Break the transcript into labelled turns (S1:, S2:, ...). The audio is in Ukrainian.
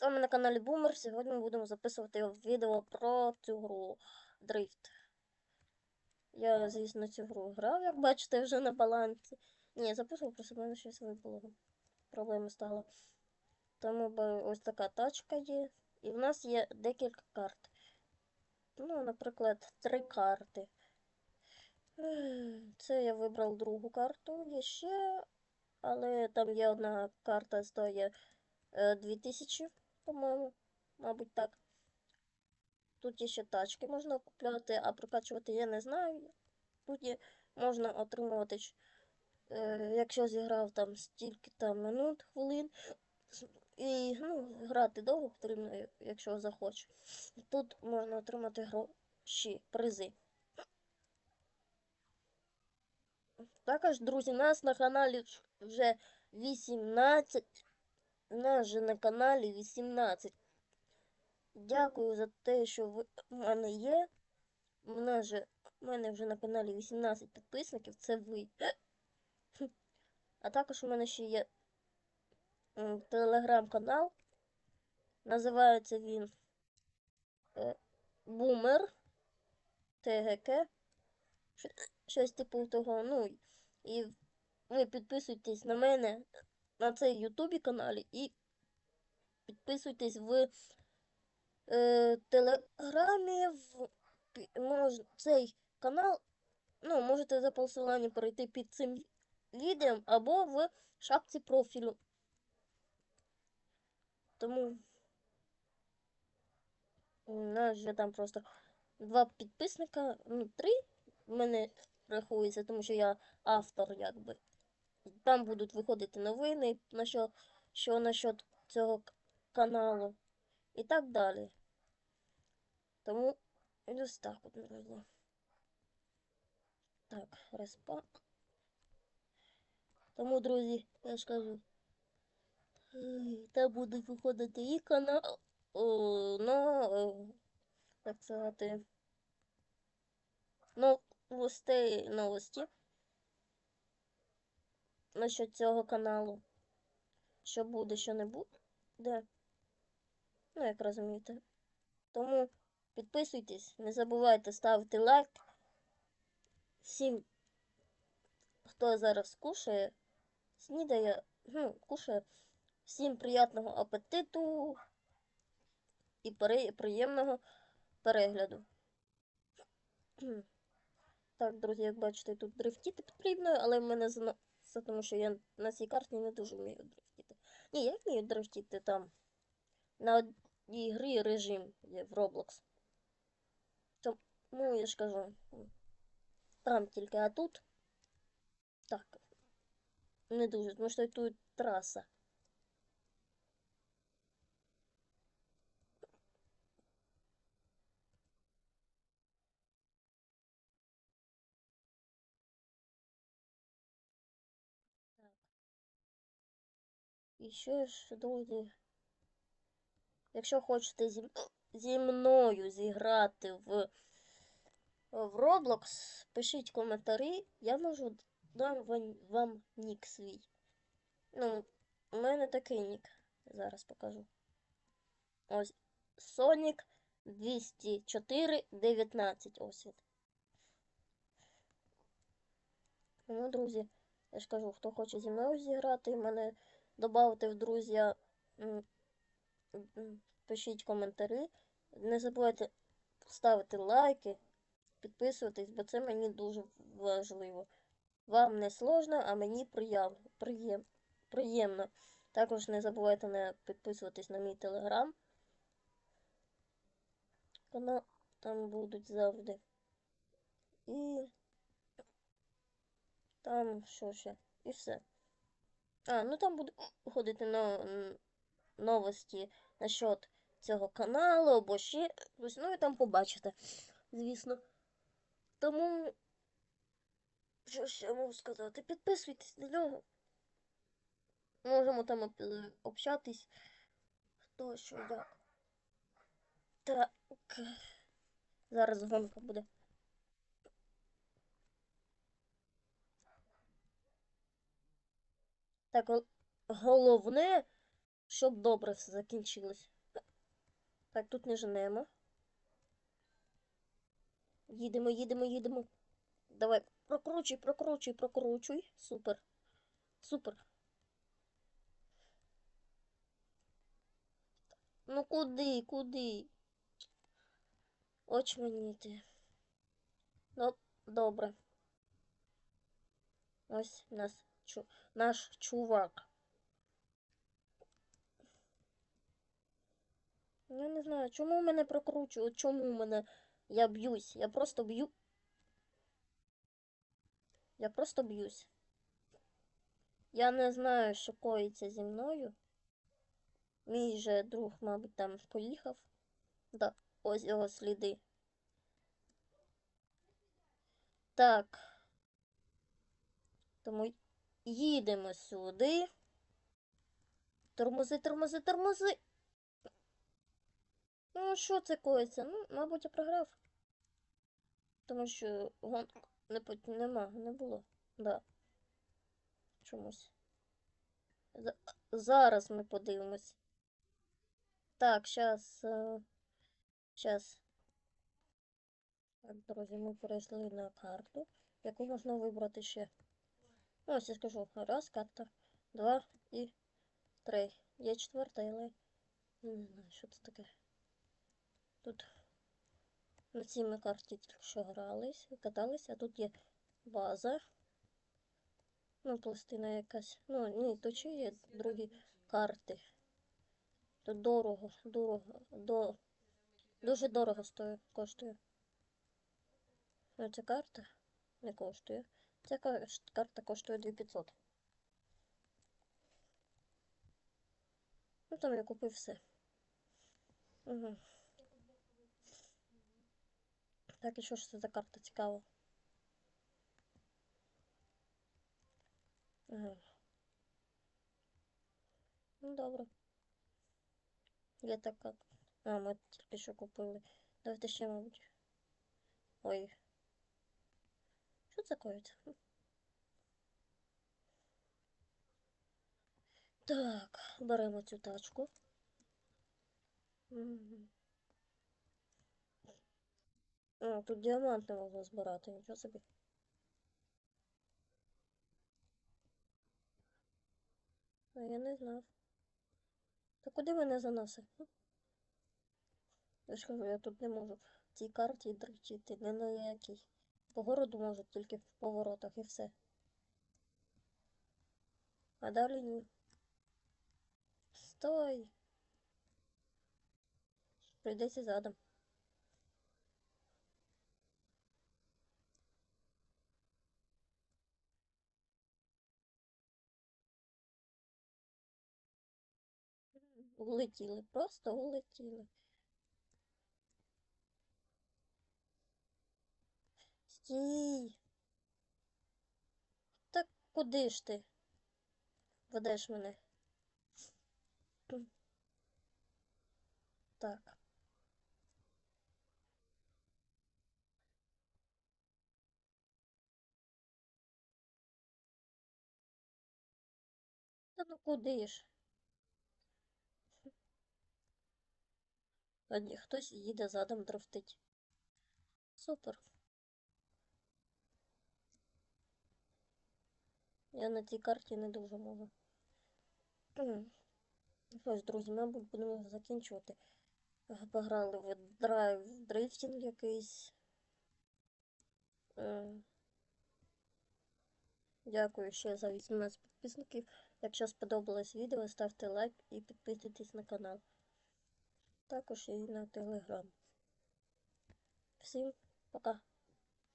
S1: З вами на каналі Бумер. Сьогодні ми будемо записувати відео про цю гру Дрифт. Я, звісно, цю гру грав, як бачите, вже на балансі. Ні, записував, просто в мене щось випало. Проблеми стало. Тому ось така тачка є. І в нас є декілька карт. Ну, наприклад, три карти. Це я вибрав другу карту. Є ще, але там є одна карта стоїть е, 2000, по-моєму, мабуть, так. Тут є ще тачки можна купляти, а прокачувати я не знаю. Тут є, можна отримувати, е, якщо зіграв там стільки там минут, хвилин. І ну, грати довго потрібно, якщо захочу. Тут можна отримати гроші, призи. Також, друзі, нас на каналі вже 18. У нас же на каналі 18. Дякую за те, що ви в мене є. У мене, же, у мене вже на каналі 18 підписників, це ви. А також у мене ще є телеграм-канал. Називається він е, Бумер ТГК. Щось типу того. Ну, і ви підписуйтесь на мене на цей Ютубі каналі і підписуйтесь в е, Телеграмі, в мож, цей канал. Ну, можете за посиланням перейти під цим відео або в шапці профілю. Тому у нас же там просто два підписника, ну, три в мене рахується, тому що я автор, якби. Там будуть виходити новини, на що, що насчет цього каналу і так далі. Тому ось так от, друзі. Так, респа. Тому, друзі, я ж кажу, там будуть виходити і канал, о, ну, е, так сказати, новостей, новості насчет цього каналу. Що буде, що не буде. Ну, як розумієте. Тому підписуйтесь, не забувайте ставити лайк. Всім, хто зараз кушає, снідає, ну, кушає. Всім приятного апетиту і приємного перегляду. Так, друзі, як бачите, тут дрифтіти потрібно, але в мене зна... тому що я на цій карті не дуже вмію дрифтити. Ні, я вмію дрифтити там. На одній грі режим є в Roblox. Тому я ж кажу. Там тільки, а тут. Так. Не дуже, тому що тут траса. І ще ж, друзі. Якщо хочете зі, зі мною зіграти в, в Roblox, пишіть коментарі, я можу дам вам, вам нік свій. Ну, у мене такий нік. Зараз покажу. Ось Sonic 204 19. Ось він. Ну, друзі, я ж кажу, хто хоче зі мною зіграти, в мене додати в друзі. м, Пишіть коментарі. Не забувайте ставити лайки, підписуватись, бо це мені дуже важливо. Вам не сложно, а мені приєм, приєм, приємно. Також не забувайте не підписуватись на мій телеграм. Канал там будуть завжди. І там що ще? І все. А, ну там будуть ходити на новості насчет цього каналу або ще. Ну і там побачите, звісно. Тому, що ще можу сказати? Підписуйтесь на нього. Можемо там об- общатись. Хто що як. Так. Зараз гонка буде. Так, гол- головне Щоб добре все закінчилось. Так, тут не женемо. Їдемо, їдемо, їдемо. Давай, прокручуй, прокручуй, прокручуй. Супер. Супер. Ну куди, куди? Очманіти. Ну, добре. Ось нас, чу, наш чувак. Я не знаю, чому мене прокручують, чому мене я б'юсь. Я просто б'ю. Я просто б'юсь. Я не знаю, що коїться зі мною. Мій же друг, мабуть, там поїхав. Да, ось його сліди. Так. Тому їдемо сюди. Тормози, тормози, тормози. Ну, що це коїться? Ну, мабуть, я програв. Тому що гонок не, нема, не було. Да. Чомусь. За- Зараз ми подивимось. Так, щас. е, Щас. Так, друзі, ми перейшли на карту, яку можна вибрати ще. Ну, ось я скажу. Раз, карта, два і три. Є четверта, але не знаю, що це таке. Тут на цій ми карті тільки що грались, катались, а тут є база. Ну, пластина якась. Ну, ні, то чи є другі карти. Тут дорого, дорого, до... дуже дорого стоїть, коштує. Ну, ця карта не коштує. Ця ка- ш- карта коштує 2500. Ну, там я купив все. Угу. Так, і що ж це за карта цікава? Ага. Ну, добре. Я так как. А, ми тільки що купили. Давайте ще, мабуть. Ой. Це коїться? Так, беремо цю тачку. А, тут діаманти можна збирати, нічого собі. А я не знав. Та куди мене заносить? Я ж кажу, я тут не можу в цій карті дрочити, не на якій. По городу можу тільки в поворотах і все. А далі ні. Стой! Прийдеться задом. Улетіли, просто улетіли. Стій. Так куди ж ти? Ведеш мене. Так. Та ну куди ж? Хтось їде задом дрифтить. Супер. Я на цій карті не дуже можу. М. Ось, друзі, мабуть, будемо закінчувати. Пограли в драйв, дрифтінг якийсь. Дякую ще за 18 підписників. Якщо сподобалось відео, ставте лайк і підписуйтесь на канал. Також і на телеграм. Всім пока!